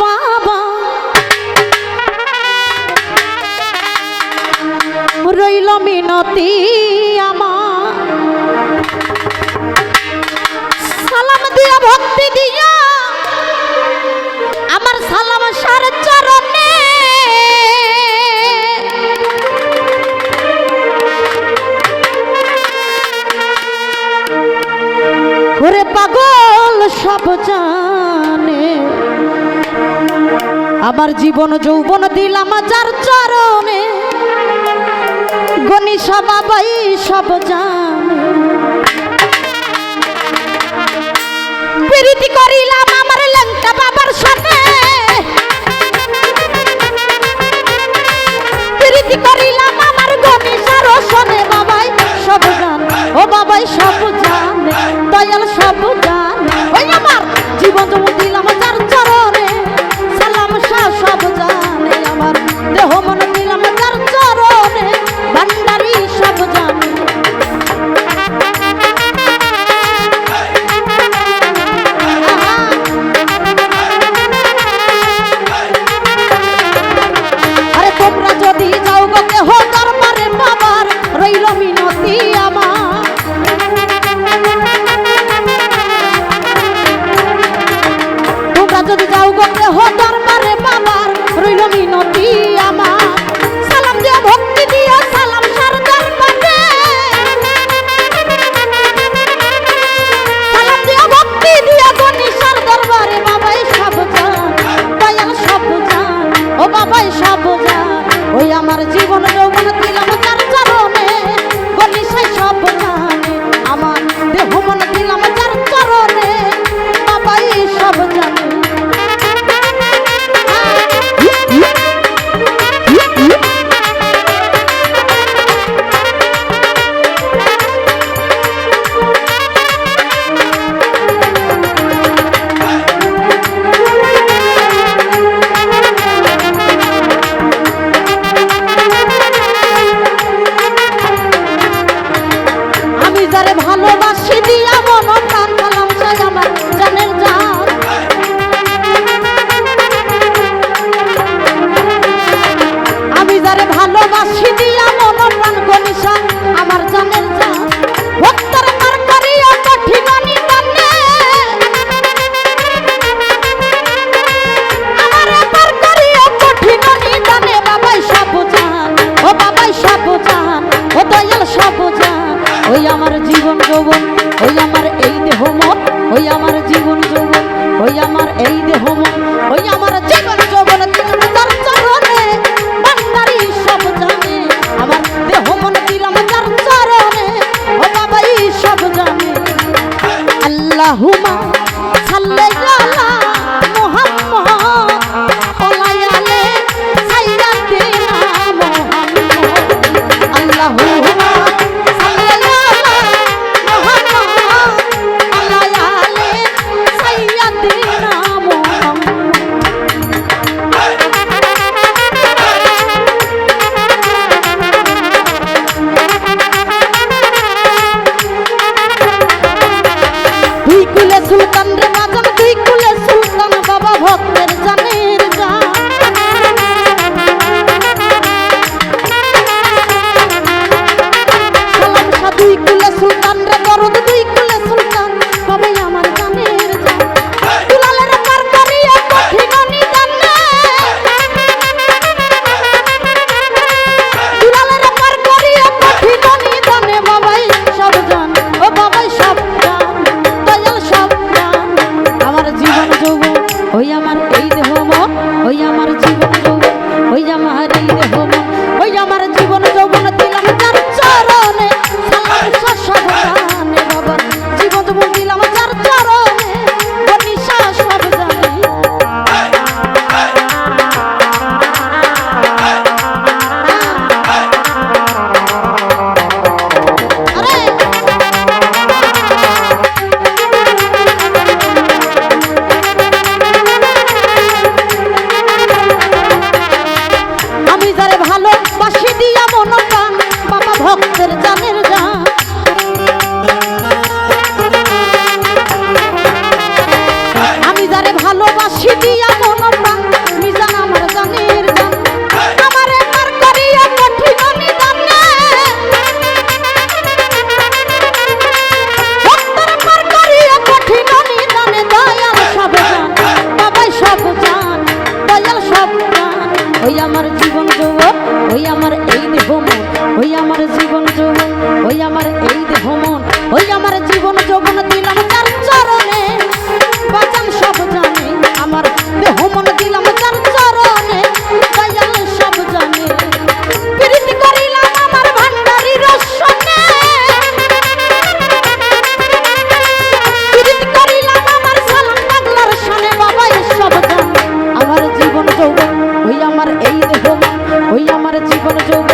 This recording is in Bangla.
বাবা। রইল মিনতি সালাম দিয়া ভক্তি দিয়া। আমার সালাম সার পাগল সব যা আমার জীবন যৌবন দিলাম যার চরণে। গণি সবাই সব জানে। পয়সা বোঝা। ওই আমার জীবন যৌবন দিলাম ভালোবাসি। মা ছাড়লে ওই আমার জীবন যৌবন দিলাম তার চরণে। বাঁচান সব জানি, আমার দেহ মন দিলাম তার চরণে। দয়াল সব জানি, প্রীতি করিলাম আমার ভান্ডারি আমার এই দেহ ওই আমার জীবন যৌবন।